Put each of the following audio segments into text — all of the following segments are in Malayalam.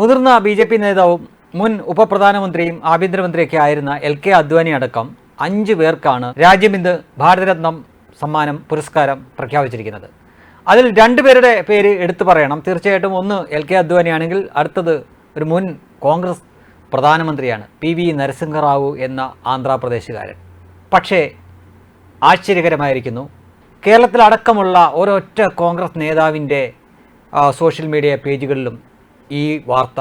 മുതിർന്ന ബി ജെ പി നേതാവും മുൻ ഉപപ്രധാനമന്ത്രിയും ആഭ്യന്തരമന്ത്രിയൊക്കെ ആയിരുന്ന എൽ കെ അദ്വാനി അടക്കം അഞ്ച് പേർക്കാണ് രാജ്യം ഇന്ന് ഭാരതരത്നം സമ്മാനം പുരസ്കാരം പ്രഖ്യാപിച്ചിരിക്കുന്നത്. അതിൽ രണ്ടുപേരുടെ പേര് എടുത്തു പറയണം. തീർച്ചയായിട്ടും ഒന്ന് എൽ കെ അദ്വാനിയാണെങ്കിൽ അടുത്തത് ഒരു മുൻ കോൺഗ്രസ് പ്രധാനമന്ത്രിയാണ് പി വി നരസിംഹറാവു എന്ന ആന്ധ്രാപ്രദേശുകാരൻ. പക്ഷേ ആശ്ചര്യകരമായിരിക്കുന്നു. കേരളത്തിലടക്കമുള്ള ഒരൊറ്റ കോൺഗ്രസ് നേതാവിന്റെ സോഷ്യൽ മീഡിയ പേജുകളിലും ഈ വാർത്ത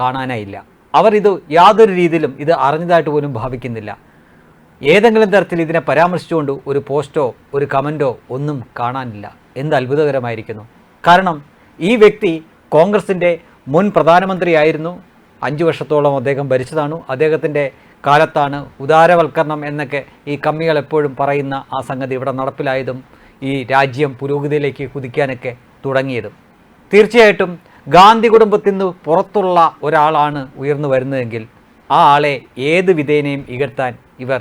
കാണാനായില്ല. അവർ ഇത് യാതൊരു രീതിയിലും ഇത് അറിഞ്ഞതായിട്ട് പോലും ഭാവിക്കുന്നില്ല. ഏതെങ്കിലും തരത്തിൽ ഇതിനെ പരാമർശിച്ചുകൊണ്ട് ഒരു പോസ്റ്റോ ഒരു കമന്റോ ഒന്നും കാണാനില്ല. എന്ത് അത്ഭുതകരമായിരിക്കുന്നു. കാരണം ഈ വ്യക്തി കോൺഗ്രസിന്റെ മുൻ പ്രധാനമന്ത്രിയായിരുന്നു. അഞ്ച് വർഷത്തോളം അദ്ദേഹം ഭരിച്ചതാണ്. അദ്ദേഹത്തിന്റെ കാലത്താണ് ഉദാരവൽക്കരണം എന്നൊക്കെ ഈ കമ്മികൾ എപ്പോഴും പറയുന്ന ആ സംഗതി ഇവിടെ നടപ്പിലായതും ഈ രാജ്യം പുരോഗതിയിലേക്ക് കുതിക്കാനൊക്കെ തുടങ്ങിയതും. തീർച്ചയായിട്ടും ഗാന്ധി കുടുംബത്തിൽ നിന്ന് പുറത്തുള്ള ഒരാളാണ് ഉയർന്നു വരുന്നതെങ്കിൽ ആ ആളെ ഏത് വിധേനയും ഇകഴ്ത്താൻ ഇവർ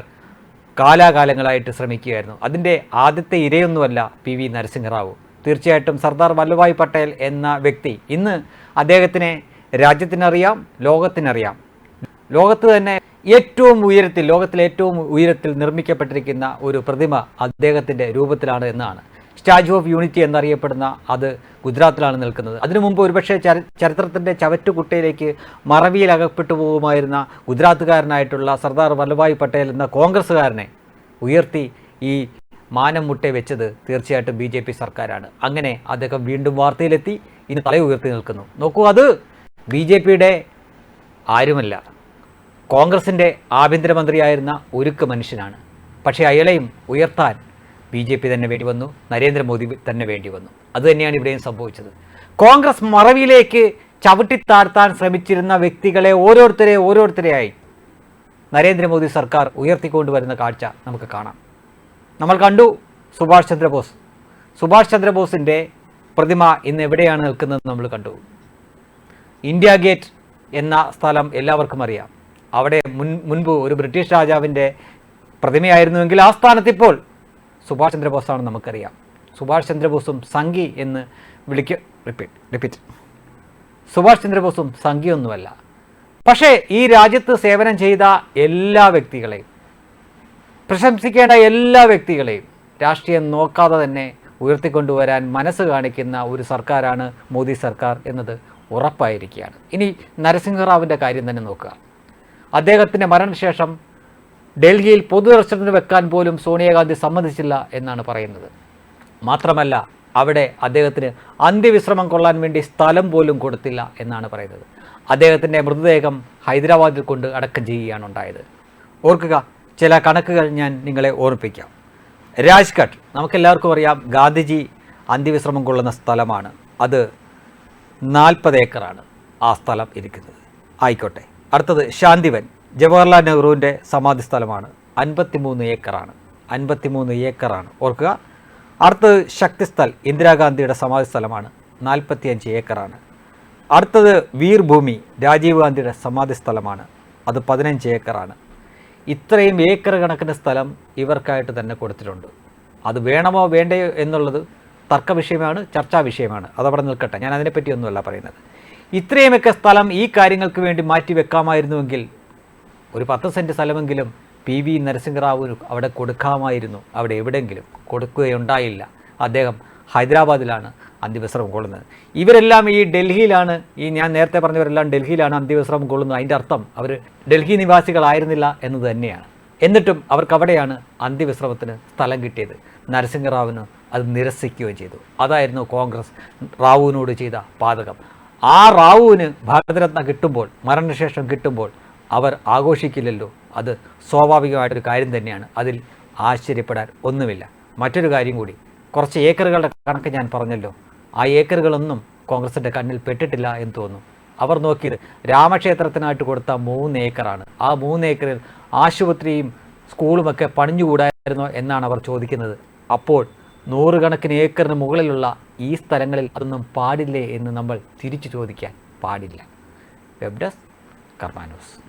കാലാകാലങ്ങളായിട്ട് ശ്രമിക്കുകയായിരുന്നു. അതിന്റെ ആദ്യത്തെ ഇരയൊന്നുമല്ല പി വി നരസിംഹറാവു. തീർച്ചയായിട്ടും സർദാർ വല്ലഭായ് പട്ടേൽ എന്ന വ്യക്തി. ഇന്ന് അദ്ദേഹത്തിനെ രാജ്യത്തിനറിയാം ലോകത്തിനറിയാം. ലോകത്ത് തന്നെ ഏറ്റവും ഉയരത്തിൽ ലോകത്തിലെ ഏറ്റവും ഉയരത്തിൽ നിർമ്മിക്കപ്പെട്ടിരിക്കുന്ന ഒരു പ്രതിമ അദ്ദേഹത്തിന്റെ രൂപത്തിലാണ് എന്നാണ്. സ്റ്റാച്യു ഓഫ് യൂണിറ്റി എന്നറിയപ്പെടുന്ന അത് ഗുജറാത്തിലാണ് നിൽക്കുന്നത്. അതിനു മുമ്പ് ഒരുപക്ഷെ ചരി ചരിത്രത്തിന്റെ ചവറ്റുകുട്ടയിലേക്ക് മറവിയിൽ അകപ്പെട്ടു പോകുമായിരുന്ന ഗുജറാത്തുകാരനായിട്ടുള്ള സർദാർ വല്ലഭായ് പട്ടേൽ എന്ന കോൺഗ്രസ്സുകാരനെ ഉയർത്തി ഈ മാനം മുട്ടെ വെച്ചത് തീർച്ചയായിട്ടും ബി ജെ പി സർക്കാരാണ്. അങ്ങനെ അദ്ദേഹം വീണ്ടും വാർത്തയിലെത്തി ഇനി തല ഉയർത്തി നിൽക്കുന്നു. നോക്കൂ അത് ബി ജെ പിയുടെ ആരുമല്ല. കോൺഗ്രസിന്റെ ആഭ്യന്തരമന്ത്രിയായിരുന്ന ഒരുക്ക് മനുഷ്യനാണ്. പക്ഷേ അയാളെയും ഉയർത്താൻ ബി ജെ പി തന്നെ വേണ്ടി വന്നു നരേന്ദ്രമോദി തന്നെ വേണ്ടി വന്നു. അതുതന്നെയാണ് ഇവിടെയും സംഭവിച്ചത്. കോൺഗ്രസ് മറവിയിലേക്ക് ചവിട്ടിത്താഴ്ത്താൻ ശ്രമിച്ചിരുന്ന വ്യക്തികളെ ഓരോരുത്തരെ ഓരോരുത്തരെയായി നരേന്ദ്രമോദി സർക്കാർ ഉയർത്തിക്കൊണ്ടുവരുന്ന കാഴ്ച നമുക്ക് കാണാം. നമ്മൾ കണ്ടു സുഭാഷ് ചന്ദ്രബോസ്. സുഭാഷ് ചന്ദ്രബോസിന്റെ പ്രതിമ ഇന്ന് എവിടെയാണ് നിൽക്കുന്നത് നമ്മൾ കണ്ടു. ഇന്ത്യ ഗേറ്റ് എന്ന സ്ഥലം എല്ലാവർക്കും അറിയാം. അവിടെ മുൻ മുൻപ് ഒരു ബ്രിട്ടീഷ് രാജാവിന്റെ പ്രതിമയായിരുന്നുവെങ്കിൽ ആ സ്ഥാനത്ത് ഇപ്പോൾ സുഭാഷ് ചന്ദ്രബോസാണ് നമുക്കറിയാം. സുഭാഷ് ചന്ദ്രബോസും സംഘി എന്ന് വിളിക്ക റിപ്പീറ്റ് റിപ്പീറ്റ് സുഭാഷ് ചന്ദ്രബോസും സംഘിയൊന്നുമല്ല. പക്ഷേ ഈ രാജ്യത്ത് സേവനം ചെയ്ത എല്ലാ വ്യക്തികളെയും പ്രശംസിക്കേണ്ട എല്ലാ വ്യക്തികളെയും രാഷ്ട്രീയം നോക്കാതെ തന്നെ ഉയർത്തിക്കൊണ്ടുവരാൻ മനസ്സ് കാണിക്കുന്ന ഒരു സർക്കാരാണ് മോദി സർക്കാർ എന്നത് ഉറപ്പായിരിക്കുകയാണ്. ഇനി നരസിംഹറാവിന്റെ കാര്യം തന്നെ നോക്കുക. അദ്ദേഹത്തിന്റെ മരണശേഷം ഡൽഹിയിൽ പൊതുദർശനത്തിന് വെക്കാൻ പോലും സോണിയാഗാന്ധി സമ്മതിച്ചില്ല എന്നാണ് പറയുന്നത്. മാത്രമല്ല അവിടെ അദ്ദേഹത്തിന് അന്ത്യവിശ്രമം കൊള്ളാൻ വേണ്ടി സ്ഥലം പോലും കൊടുത്തില്ല എന്നാണ് പറയുന്നത്. അദ്ദേഹത്തിന്റെ മൃതദേഹം ഹൈദരാബാദിൽ കൊണ്ട് അടക്കം ചെയ്യുകയാണ് ഉണ്ടായത്. ഓർക്കുക ചില കണക്കുകൾ ഞാൻ നിങ്ങളെ ഓർപ്പിക്കാം. രാജ്ഘട്ട് നമുക്കെല്ലാവർക്കും അറിയാം ഗാന്ധിജി അന്ത്യവിശ്രമം കൊള്ളുന്ന സ്ഥലമാണ്. അത് നാൽപ്പത് ഏക്കറാണ് ആ സ്ഥലം ഇരിക്കുന്നത്. ആയിക്കോട്ടെ അടുത്തത് ശാന്തിവൻ. ജവഹർലാൽ നെഹ്റുവിന്റെ സമാധി സ്ഥലമാണ്. അൻപത്തിമൂന്ന് ഏക്കറാണ്. അൻപത്തിമൂന്ന് ഏക്കറാണ്. ഓർക്കുക അടുത്തത് ശക്തിസ്ഥൽ ഇന്ദിരാഗാന്ധിയുടെ സമാധി സ്ഥലമാണ്. നാൽപ്പത്തിയഞ്ച് ഏക്കറാണ്. അടുത്തത് വീർഭൂമി രാജീവ് ഗാന്ധിയുടെ സമാധി സ്ഥലമാണ്. അത് പതിനഞ്ച് ഏക്കറാണ്. ഇത്രയും ഏക്കർ കണക്കിന് സ്ഥലം ഇവർക്കായിട്ട് തന്നെ കൊടുത്തിട്ടുണ്ട്. അത് വേണമോ വേണ്ടയോ എന്നുള്ളത് തർക്ക വിഷയമാണ് ചർച്ചാ വിഷയമാണ്. അതവിടെ നിൽക്കട്ടെ. ഞാൻ അതിനെപ്പറ്റി അതിനെപ്പറ്റിയൊന്നുമല്ല പറയുന്നത്. ഇത്രയുമൊക്കെ സ്ഥലം ഈ കാര്യങ്ങൾക്ക് വേണ്ടി മാറ്റി വെക്കാമായിരുന്നുവെങ്കിൽ ഒരു പത്ത് സെന്റ് സ്ഥലമെങ്കിലും പി വി നരസിംഹറാവു അവിടെ കൊടുക്കാമായിരുന്നു. അവിടെ എവിടെയെങ്കിലും കൊടുക്കുകയുണ്ടായില്ല. അദ്ദേഹം ഹൈദരാബാദിലാണ് അന്ത്യവിശ്രമം കൊള്ളുന്നത്. ഇവരെല്ലാം ഈ ഡൽഹിയിലാണ് ഈ ഞാൻ നേരത്തെ പറഞ്ഞവരെല്ലാം ഡൽഹിയിലാണ് അന്ത്യവിശ്രമം കൊള്ളുന്നത്. അതിന്റെ അർത്ഥം അവർ ഡൽഹി നിവാസികളായിരുന്നില്ല എന്നത് തന്നെയാണ്. എന്നിട്ടും അവർക്ക് അവിടെയാണ് അന്ത്യവിശ്രമത്തിന് സ്ഥലം കിട്ടിയത്. നരസിംഹറാവുന് അത് നിരസിക്കുകയും ചെയ്തു. അതായിരുന്നു കോൺഗ്രസ് റാവുവിനോട് ചെയ്ത പാതകം. ആ റാവുവിന് ഭാരതരത്ന കിട്ടുമ്പോൾ മരണശേഷം കിട്ടുമ്പോൾ അവർ ആഘോഷിക്കില്ലല്ലോ. അത് സ്വാഭാവികമായിട്ടൊരു കാര്യം തന്നെയാണ്. അതിൽ ആശ്ചര്യപ്പെടാൻ ഒന്നുമില്ല. മറ്റൊരു കാര്യം കൂടി. കുറച്ച് ഏക്കറുകളുടെ കണക്ക് ഞാൻ പറഞ്ഞല്ലോ. ആ ഏക്കറുകളൊന്നും കോൺഗ്രസിന്റെ കണ്ണിൽ പെട്ടിട്ടില്ല എന്ന് തോന്നുന്നു. അവർ നോക്കിയത് രാമക്ഷേത്രത്തിനായിട്ട് കൊടുത്ത മൂന്ന് ഏക്കറാണ്. ആ മൂന്ന് ഏക്കറിൽ ആശുപത്രിയും സ്കൂളുമൊക്കെ പണിഞ്ഞുകൂടായിരുന്നോ എന്നാണ് അവർ ചോദിക്കുന്നത്. അപ്പോൾ നൂറുകണക്കിന് ഏക്കറിന് മുകളിലുള്ള ഈ സ്ഥലങ്ങളിൽ അതൊന്നും പാടില്ലേ എന്ന് നമ്മൾ തിരിച്ചു ചോദിക്കാൻ പാടില്ല. വെബ്ഡസ് കർമാനോസ്